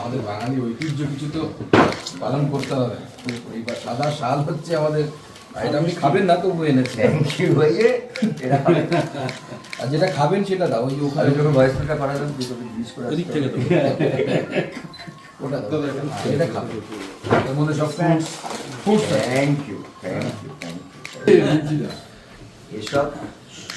আমাদের বাঙালি ঐতিহ্য কিছু তো পালন করতে হবে। এইবার সাদা শাল হচ্ছে আমাদের। এটা আপনি খাবেন না তবু এনেছি আর যেটা খাবেন সেটা দাও ওই যে ওখানে আমি যখন ভয়েস মেলটা পাঠালাম তুই করে ওদিক থেকে তো। ওটা দাও। এটা খাবে এর মধ্যে সব thank you thank you thank you এসব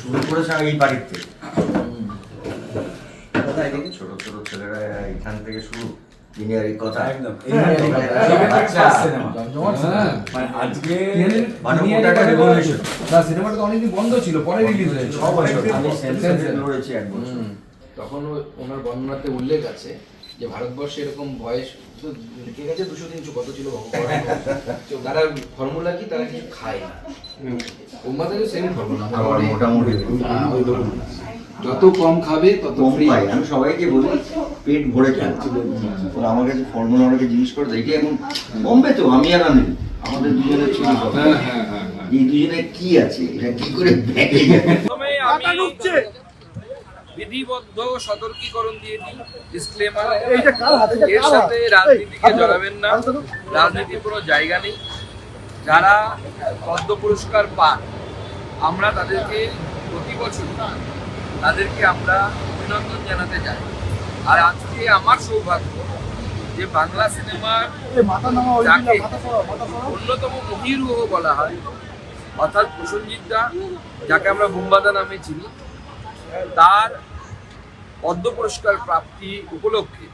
শুরু করেছে এই থেকে ছোট ছোট ছেলেরা এখান থেকে শুরু। ইঞ্জিনিয়ারিং কথা। একদম। আচ্ছা। মানে আজকে মানে ওটা একটা নিয়ে না সিনেমাটা তো অনেকদিন বন্ধ ছিল পরে রিলিজ হয়েছে। ছ বছর। আমি Sense- লড়েছি এক বছর। তখন ওনার বর্ণনাতে উল্লেখ আছে যে ভারতবর্ষে এরকম বয়স তো লিখে গেছে? দুশো তিনশো কত ছিল? ভগবান তারা ফর্মুলা কি? তারা কিছু খায় না। উম্মাদেরও সেম ফর্মুলা। মোটামুটি যত কম খাবে তত কম পাই আমি সবাইকে বলি পেট ভরে খান ওরা আমার কাছে ফর্মুলা অনেকে জিজ্ঞেস করে দেখি এখন কমবে তো? আমি আর আমি? আমাদের দুজনের ছিল এই দুজনে কি আছে? এটা কি করে বিধিবদ্ধ সতর্কীকরণ দিয়ে দিই। ডিসক্লেমার এর সাথে রাজনীতিকে জড়াবেন না। রাজনীতির কোনো জায়গা নেই। যারা পদ্ম পুরস্কার পান আমরা তাদেরকে প্রতি বছর তাদেরকে আমরা অভিনন্দন জানাতে যাই আর আজকে আমার সৌভাগ্য যে বাংলা সিনেমার যাকে অন্যতম মহিরুহ বলা হয় অর্থাৎ প্রসঞ্জিৎ দা যাকে আমরা বুম্বাদা নামে চিনি তার পদ্ম পুরস্কার প্রাপ্তি উপলক্ষে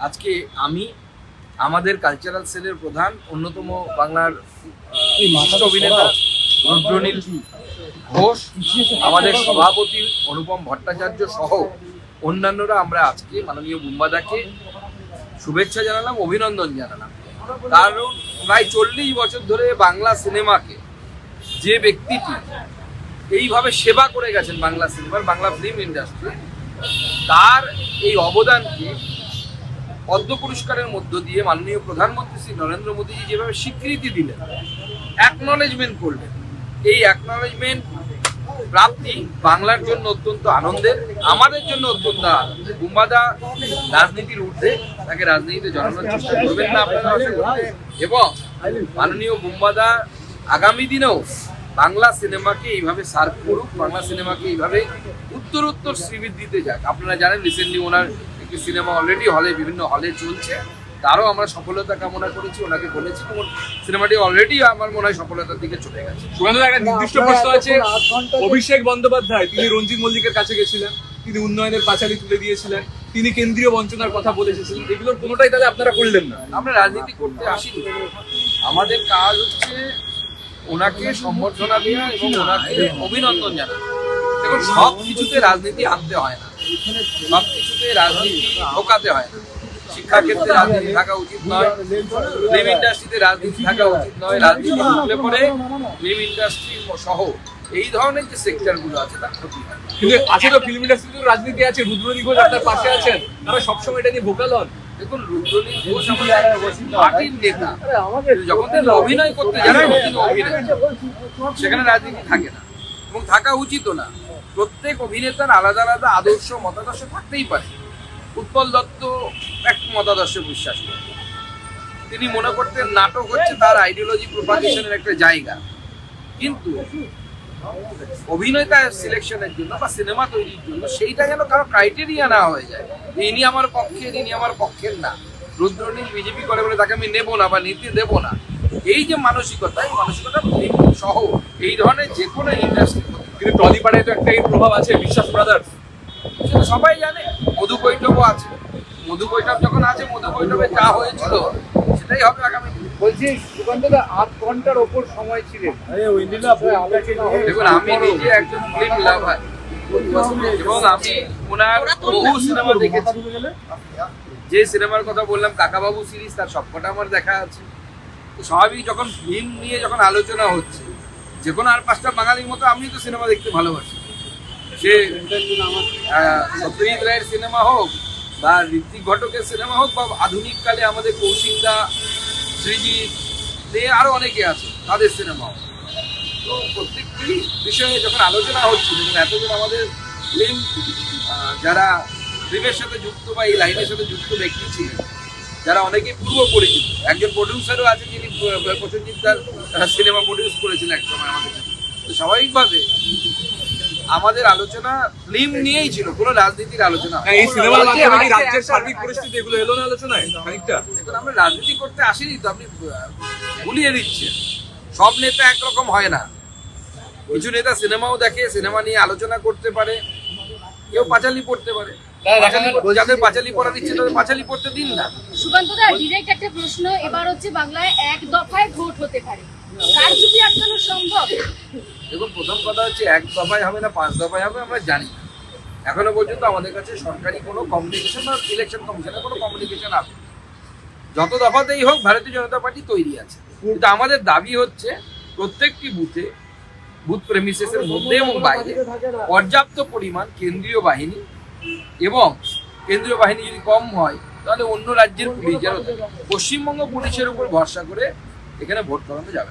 আজকে আমি আমাদের কালচারাল সেলের প্রধান অন্যতম বাংলার অভিনেতা রুদ্রনীল ঘোষ, আমাদের সভাপতি অনুপম ভট্টাচার্য সহ অন্যান্যরা আমরা আজকে মাননীয় বুম্বাদাকে শুভেচ্ছা জানালাম, অভিনন্দন জানালাম। কারণ প্রায় চল্লিশ বছর ধরে বাংলা সিনেমাকে যে ব্যক্তিটি এইভাবে সেবা করে গেছেন বাংলা সিনেমার, বাংলা ফিল্ম ইন্ডাস্ট্রি তার এই অবদানকে পদ্ম পুরস্কারের মধ্য দিয়ে মাননীয় প্রধানমন্ত্রী শ্রী নরেন্দ্র মোদীজি যেভাবে স্বীকৃতি দিলেন অ্যাকনলেজমেন্ট করলেন এই অ্যাকনলেজমেন্ট প্রাপ্তি বাংলার জন্য অত্যন্ত আনন্দের, আমাদের জন্য অত্যন্ত বুম্বাদা রাজনীতির ঊর্ধ্বে, তাকে রাজনীতিতে জড়ানোর চেষ্টা করবেন না আপনারা। এবং মাননীয় বুম্বাদা আগামী দিনেও বাংলা সিনেমাকে এইভাবে সার্ভ করুক, বাংলা সিনেমাকে এইভাবে উত্তরোত্তর উত্তর শ্রীবৃদ্ধিতে যাক আপনারা জানেন রিসেন্টলি ওনার একটি সিনেমা অলরেডি হলে বিভিন্ন হলে চলছে তারও আমরা সফলতা কামনা করেছি ওনাকে বলেছি সিনেমাটি অলরেডি আমার মনে হয় সফলতার দিকে চলে গেছে। একটা নির্দিষ্ট প্রশ্ন আছে। অভিষেক বন্দ্যোপাধ্যায় তিনি রঞ্জিত মল্লিকের কাছে গেছিলেন তিনি উন্নয়নের পাঁচালি তুলে দিয়েছিলেন তিনি কেন্দ্রীয় বঞ্চনার কথা বলে এসেছিলেন। এগুলোর কোনোটাই তাহলে আপনারা করলেন না। আমরা রাজনীতি করতে আসিনি। আমাদের কাজ হচ্ছে ওনাকে সম্বর্ধনা দেওয়া এবং ওনাকে অভিনন্দন জানানো। দেখুন সব কিছুতে রাজনীতি আনতে হয় না। সব কিছুতে রাজনীতি ঢোকাতে হয় না। শিক্ষা ক্ষেত্রে রাজনীতি থাকা উচিত নয়। ফিল্ম ইন্ডাস্ট্রিতে রাজনীতি থাকা উচিত নয়। রাজনীতি ঢুকলে পরে ফিল্ম ইন্ডাস্ট্রি সহ এই ধরনের যে সেক্টরগুলো আছে তার ক্ষতি কিন্তু আছে তো ফিল্ম ইন্ডাস্ট্রিতে রাজনীতি আছে। রুদ্রনী ঘোষ আপনার পাশে আছেন। তারা সবসময় এটা নিয়ে ভোকাল হন। দেখুন রুদ্রনীল ঘোষ পার্টির নেতা। যখন তিনি অভিনয় করতে যান অভিনয়। সেখানে রাজনীতি থাকে না। এবং থাকা উচিতও না। প্রত্যেক অভিনেতার আলাদা আলাদা আদর্শ মতাদর্শ থাকতেই পারে। উৎপল দত্ত এক মতাদর্শে বিশ্বাস করতেন। তিনি মনে করতেন নাটক হচ্ছে তার আইডিওলজি প্রোপাগেশনের একটা জায়গা। কিন্তু অভিনেতা সিলেকশনের জন্য বা সিনেমা তৈরির জন্য সেইটা যেন কারও ক্রাইটেরিয়া না হয়ে যায়। ইনি আমার পক্ষের ইনি আমার পক্ষের না। রুদ্রনীল বিজেপি করে বলে তাকে আমি নেব না বা নিতে দেব না। এই যে মানসিকতা এই মানসিকতা সহ এই ধরনের যে কোনো ইন্ডাস্ট্রি কিন্তু টলিপাড়ায় তো একটা এই প্রভাব আছে বিশ্বাস ব্রাদার্স সেটা সবাই জানে। মধু কৈটবও আছে। মধু কৈটব যখন আছে মধু কৈটবে যা হয়েছিল সেটাই হবে আগামী বলছি সুকান্তদা আট ঘণ্টার ওপর সময় ছিলেন। দেখুন আমি নিজে একজন ফিল্ম লাভার এবং আমি ওনার বহু সিনেমা দেখেছি। যে সিনেমার কথা বললাম কাকাবাবু সিরিজ তার সবকটা আমার দেখা আছে। তো স্বাভাবিক যখন ফিল্ম নিয়ে যখন আলোচনা হচ্ছে যে কোনো আর পাঁচটা বাঙালির মতো আমি তো সিনেমা দেখতে ভালোবাসি। সে আহ, সত্যজিৎ রায়ের সিনেমা হোক বা ঋত্বিক ঘটকের সিনেমা হোক বা আধুনিক কালে আমাদের কৌশিকদা দিয়ে আরও অনেকে আছে, তাদের সিনেমা হোক। তো প্রত্যেকটি বিষয়ে যখন আলোচনা হচ্ছে যেমন এতজন আমাদের ফিল্ম যারা ফিল্মের সাথে যুক্ত বা এই লাইনের সাথে যুক্ত ব্যক্তি ছিলেন, যারা অনেকেই পূর্ব পরিচিত, একজন প্রডিউসারও আছে যিনি প্রসেনজিৎ তার সিনেমা প্রডিউস করেছেন এক সময় আমাদের তো স্বাভাবিকভাবে আমাদের আলোচনা ফিল্ম নিয়েই ছিল কোনো রাজনীতির আলোচনা। হ্যাঁ, এই সিনেমার মাধ্যমে কি রাজ্যের সার্বিক পরিস্থিতি এগুলো এলো না আলোচনায়? খানিকটা। দেখুন আমরা রাজনীতি করতে আসিনি তো আপনি ভুলিয়ে দিচ্ছেন সব নেতা একরকম হয় না। কিছু নেতা সিনেমাও দেখে সিনেমা নিয়ে আলোচনা করতে পারে। কেউ পাঁচালি পড়তে পারে। যাদের পাঁচালি পড়ার ইচ্ছে তাদের পাঁচালি পড়তে দিন না। সুকান্ত দা ডিরেক্ট একটা প্রশ্ন এবার হচ্ছে বাংলায় এক দফায় ভোট হতে পারে। কারচুপি আটকানো সম্ভব? দেখুন, প্রথম কথা হচ্ছে এক দফায় হবে না, পাঁচ দফায় হবে, আমরা জানি। এখনও পর্যন্ত আমাদের কাছে সরকারি কোনো কমিউনিকেশন বা ইলেকশন কমিশনের কোনো কমিউনিকেশন আসে যত দফাতেই হোক, ভারতীয় জনতা পার্টি তৈরি আছে। কিন্তু আমাদের দাবি হচ্ছে, প্রত্যেকটি বুথে, বুথ প্রেমিসেসের মধ্যে এবং বাইরে, পর্যাপ্ত পরিমাণ কেন্দ্রীয় বাহিনী এবং কেন্দ্রীয় বাহিনী যদি কম হয়, তাহলে অন্য রাজ্যের পুলিশ যেন পশ্চিমবঙ্গ পুলিশের উপর ভরসা করে এখানে ভোট করানো যাবে।